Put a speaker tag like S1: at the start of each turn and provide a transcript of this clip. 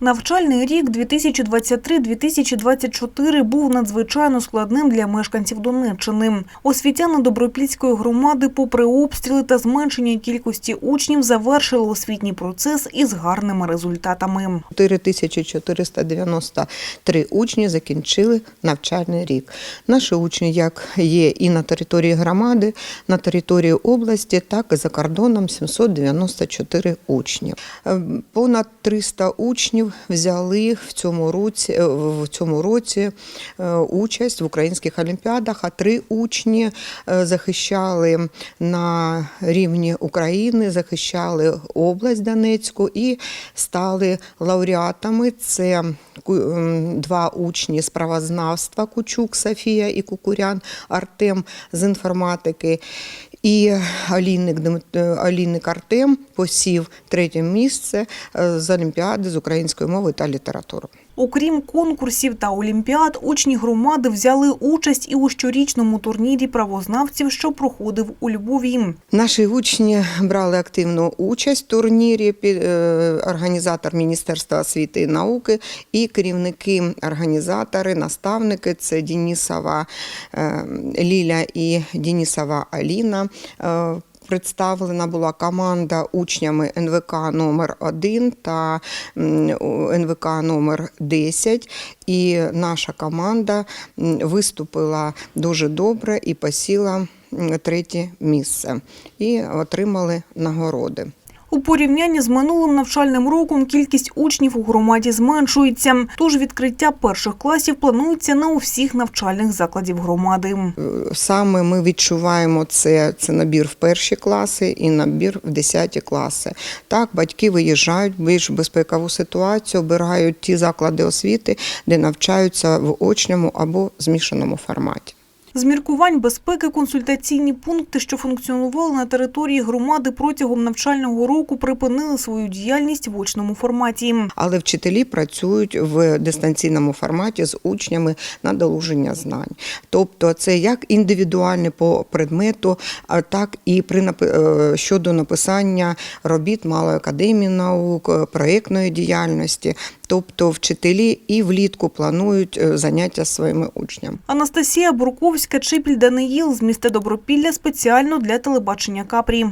S1: Навчальний рік 2023-2024 був надзвичайно складним для мешканців Донеччини. Освітяни Добропільської громади, попри обстріли та зменшення кількості учнів, завершили освітній процес із гарними результатами.
S2: 4493 учні закінчили навчальний рік. Наші учні як є і на території громади, на території області, так і за кордоном 794 учні. Е, Понад 300 учнів взяли в цьому році, е, в цьому році е, участь в українських олімпіадах, а три учні е, захищали на рівні України, захищали область Донецьку і стали лауреатами. Це два учні з правознавства Кучук Софія і Кукурян Артем з інформатики. І Олійник, е, Олійник Артем посів третє місце е, з Олімпіади з української мови та літератури.
S1: Окрім конкурсів та олімпіад, учні громади взяли участь і у щорічному турнірі правознавців, що проходив у Львові.
S2: Наші учні брали активну участь в турнірі. під- е, Організатор Міністерства освіти і науки і керівники, організатори, наставники це Денісова Ліля і Денісова Аліна. Е, Представлена була команда учнями НВК номер 1 та НВК номер 10. І наша команда виступила дуже добре і посіла третє місце і отримали нагороди.
S1: У порівнянні з минулим навчальним роком кількість учнів у громаді зменшується. Тож відкриття перших класів планується не у всіх навчальних закладів громади.
S2: Саме ми відчуваємо це, це набір в перші класи і набір в 10 класи. Так, батьки виїжджають в більш безпекову ситуацію, обирають ті заклади освіти, де навчаються в очному або змішаному форматі.
S1: З міркувань безпеки консультаційні пункти, що функціонували на території громади протягом навчального року, припинили свою діяльність в очному форматі.
S2: Але вчителі працюють в дистанційному форматі з учнями на долуження знань. Тобто це як індивідуальне по предмету, так і при е, щодо написання робіт Малої академії наук, е, проєктної діяльності. Тобто вчителі і влітку планують е, заняття своїми учнями.
S1: Анастасія Бурковська, Чипіль Даниїл з міста Добропілля спеціально для телебачення Капрі.